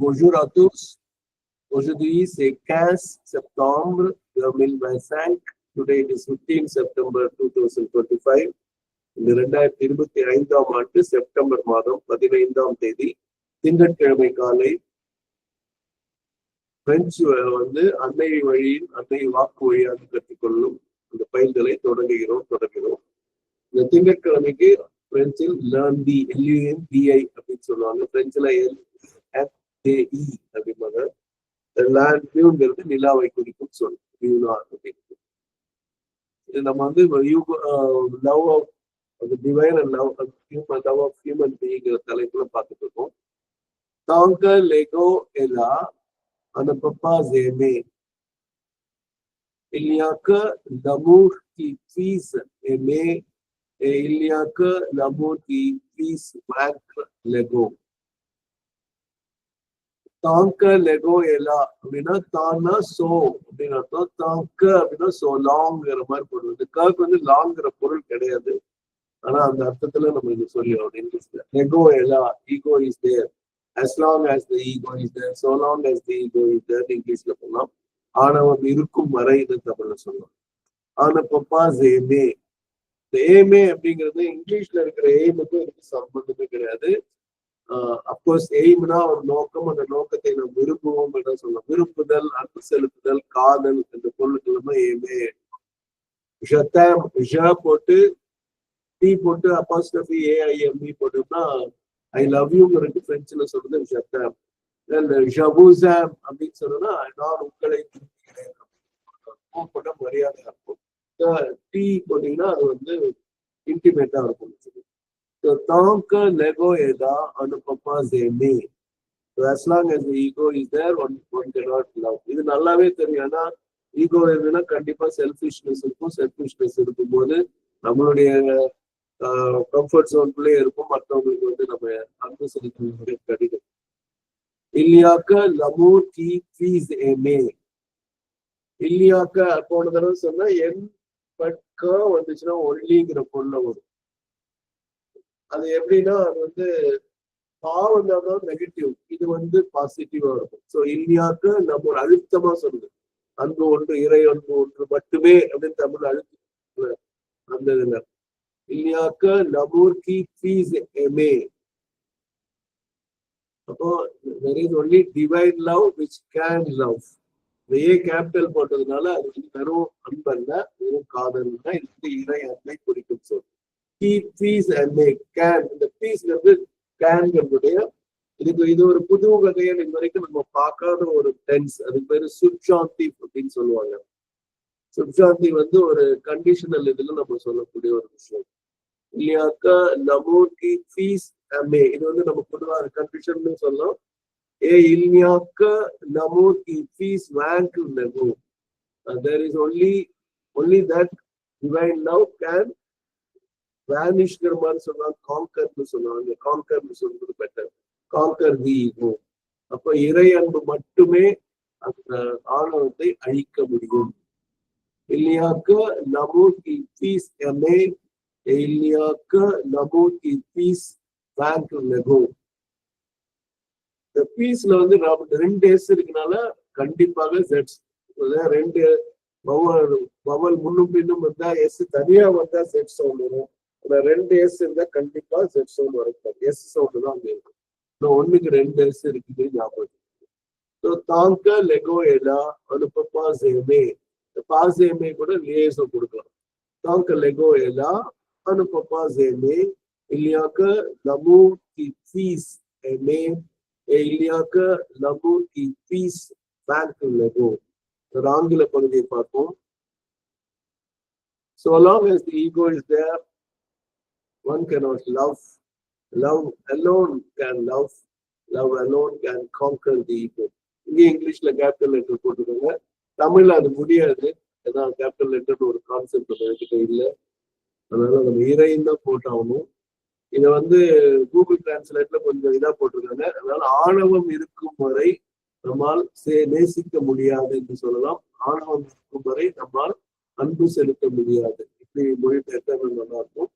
Bonjour à tous. Aujourd'hui, c'est 15 septembre 2025. Today it is 15 September 2025. இந்த ரெண்டாயிரத்தி இருபத்தி ஐந்தாம் ஆண்டு செப்டம்பர் மாதம் பதினைந்தாம் தேதி திங்கட்கிழமை காலை பிரெஞ்சு வந்து அன்னை வழியின் அன்னை வாக்கு வழியாக கற்றுக்கொள்ளும் அந்த பயில்களை தொடங்குகிறோம் தொடங்குகிறோம் இந்த திங்கட்கிழமைக்கு பிரெஞ்சில் லேர்ன் தி எல்யூஎன் டிஐ அப்படின்னு சொல்லுவாங்க பிரெஞ்சில் எல் எஃப்ஏஇ அப்படிம்பாங்க லேண்ட் வியூங்கிறது நிலாவை குறிக்கும் சொல். வியூனா அப்படின்னு. இது நம்ம வந்து love of divine and love human love of human பீங்கிற தலைப்புல பார்த்துட்டு இருக்கோம் தாங்க லெகோ எலா அந்த பப்பா ஜேமே il n'y a que l'amour qui puisse aimer et il n'y தாங்க லெகோ எலா அப்படின்னா தானா சோ அப்படின்னு அர்த்தம். தாங்க அப்படின்னா சோ லாங்கிற மாதிரி பொருள் இந்த வந்து லாங்கிற பொருள் கிடையாது. ஆனா அந்த அர்த்தத்துல நம்ம இது சொல்லி இங்கிலீஷ்ல லெகோ எலா ego is there. As long as the ego is there so long as the ego is there இங்கிலீஷ்ல போகலாம் ஆணவம் இருக்கும் வரை இது தமிழ்ல சொல்லலாம் ஆனா பப்பா ஜேமே ஏமே அப்படிங்கிறது இங்கிலீஷ்ல இருக்கிற ஏமுக்கும் இதுக்கு சம்பந்தமே கிடையாது. அப்கோர்ஸ் எய்ம்னா ஒரு நோக்கம் அந்த நோக்கத்தை நாம் விரும்புவோம் என்று சொல்லலாம் விரும்புதல் அன்பு செலுத்துதல் காதல் இந்த பொருளுக்கு எய்மே ஷத்தம் ஷ போட்டு டி போட்டு அப்பாஸ்டபி ஏஐஎம்இ போட்டோம்னா ஐ லவ் யூங்கிறது பிரெஞ்சுல சொல்றது ஷத்தம் ஷபூசாம் அப்படின்னு சொன்னா நான் உங்களை போட்ட மரியாதை இருக்கும் டீ போட்டீங்கன்னா அது வந்து இன்டிமேட்டா இருக்கும் So, tant l'ego eda anupama zemi. So, as long as the ego is there, one, one cannot love. இது நல்லாவே தெரியும். ஏன்னா ஈகோ இருந்ததுன்னா கண்டிப்பா செல்ஃபிஷ்னஸ் இருக்கும். செல்ஃபிஷ்னஸ் இருக்கும்போது நம்மளுடைய கம்ஃபர்ட் ஜோன்குள்ளே இருக்கும் மற்றவங்களுக்கு வந்து நம்ம அன்பு செலுத்த கடிதம் இல்லையாக்க லமோ கி ஃபீஸ் ஏமே இல்லையாக்க போன தடவை சொன்னா என் பட்கா வந்துச்சுன்னா ஒல்லிங்கிற பொருளை வரும். அது எப்படின்னா அது வந்து பாவம் தான் நெகட்டிவ் இது வந்து பாசிட்டிவா இருக்கும். ஸோ இல்லையாக்க நம்ம ஒரு அழுத்தமா சொல்லுது. அன்பு ஒன்று இறை அன்பு ஒன்று மட்டுமே அப்படின்னு தமிழ் அழுத்த அந்த இதுல. இல்லையாக்க நமூர் கி ஃபீஸ் எமே அப்போ very is only divine love which can love A capital போட்டதுனால அது வந்து வெறும் அன்பல்ல வெறும் காதல் தான் இது இறை அன்பை குறிக்கும் சொல். கீ பீஸ் அண்ட் கேன் இந்த பீஸ்ங்கிறது கேன்களுடைய இதுக்கு இது ஒரு புது வகையான இது வரைக்கும் நம்ம பார்க்காத ஒரு டென்ஸ் அதுக்கு பேரு சுட்சாந்தி அப்படின்னு சொல்லுவாங்க. சுட்சாந்தி வந்து ஒரு கண்டிஷனல் இதுல நம்ம சொல்லக்கூடிய ஒரு விஷயம். இல்லையாக்கா நமோக்கி ஃபீஸ் அமே இது வந்து நம்ம பொதுவாக கண்டிஷன் சொல்லலாம். ஏ இல்லையாக்க நமோக்கி ஃபீஸ் வேங்க் நெகோ there is only only that divine love can வேனிஷ்ங்கிற மாதிரி சொல்லுவாங்க காங்கர்னு சொல்லுவாங்க. காங்கர்னு சொல்றது பெட்டர் காங்கர் தி ஈகோ அப்ப இறை அன்பு மட்டுமே அந்த ஆணவத்தை அழிக்க முடியும். இல்லையாக்க நமோ கி பீஸ் எமே இல்லையாக்க நமோ கி பீஸ் பேங்க் லெகோ. இந்த பீஸ்ல வந்து ரெண்டு எஸ் இருக்கனால கண்டிப்பாக செட்ஸ் ரெண்டு பவல் பவல் முன்னும் பின்னும் வந்தா எஸ் தனியா வந்தா செட் சவுண்ட் வரும் ரெண்டு எஸ் இருந்தா கண்டிப்பா செட் சவுண்ட் வரக்கூடாது எஸ் சவுண்ட் தான் அங்க இருக்கும் இன்னும் ஒண்ணுக்கு ரெண்டு எஸ் இருக்குது ஞாபகம் ஸோ தாங்க லெகோ எலா அனுப்பப்பா சேமே பாசேமே கூட லேசம் கொடுக்கலாம். தாங்க லெகோ எலா அனுப்பப்பா சேமே இல்லையாக்க லமு தி பீஸ் எமே இல்லையாக்க லமு கி பீஸ் பேங்க் லெகோ. ஆங்கில பகுதியை பார்ப்போம். So long as the ego is there, one cannot love. Love alone can love. Love alone can conquer the ego. இங்கே இங்கிலீஷ்ல கேபிட்டல் லெட்டர் போட்டுக்கோங்க தமிழ்ல அது முடியாது ஏன்னா கேபிட்டல் லெட்டர்னு ஒரு கான்செப்ட் என்கிட்ட இல்லை அதனால நம்ம இறைன்னு தான் போட்டாகணும் இதை வந்து கூகுள் டிரான்ஸ்லேட்ல கொஞ்சம் இதாக போட்டிருக்காங்க அதனால ஆணவம் இருக்கும் வரை நம்மால் சே நேசிக்க முடியாது என்று சொல்லலாம் ஆணவம் இருக்கும் வரை நம்மால் அன்பு செலுத்த முடியாது இப்படி மொழிபெயர்த்தா நல்லா இருக்கும்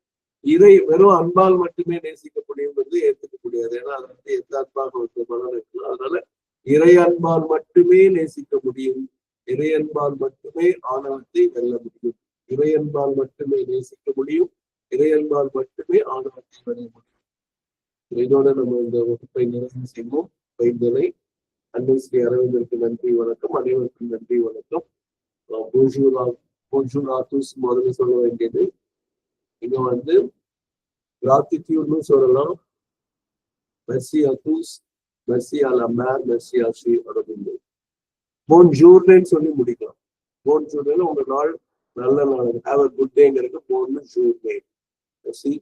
இறை வெறும் அன்பால் மட்டுமே நேசிக்க முடியுங்கிறது ஏற்றுக்க முடியாது ஏன்னா அது வந்து எந்த அன்பாக வந்து மனம் இருக்கலாம். அதனால இறையன்பால் மட்டுமே நேசிக்க முடியும். இறையன்பால் மட்டுமே ஆணவத்தை வெல்ல முடியும். இறையன்பால் மட்டுமே நேசிக்க முடியும். இறையன்பால் மட்டுமே ஆணவத்தை வெல்ல முடியும். இதோட நம்ம இந்த வகுப்பை நிறைவு செய்வோம். பைந்தலை. அன்பு ஸ்ரீ அரவிந்தருக்கு நன்றி வணக்கம். அனைவருக்கும் நன்றி வணக்கம். பூஜூரா போஜூரா முதல்ல சொல்ல வேண்டியது இது வந்து கிராட்டிடியூட்னு சொல்லலாம். மெர்சி அகூஸ் மெர்சி அல் அமேர் மெர்சி அஷி அப்படின்னு போன் ஜூர்னேன்னு சொல்லி முடிக்கலாம். போன் ஜூர்னேன்னு உங்க நாள் நல்ல நாள். ஹாவ் அ குட் டேங்கிறது போன் ஜூர்னே மெர்சி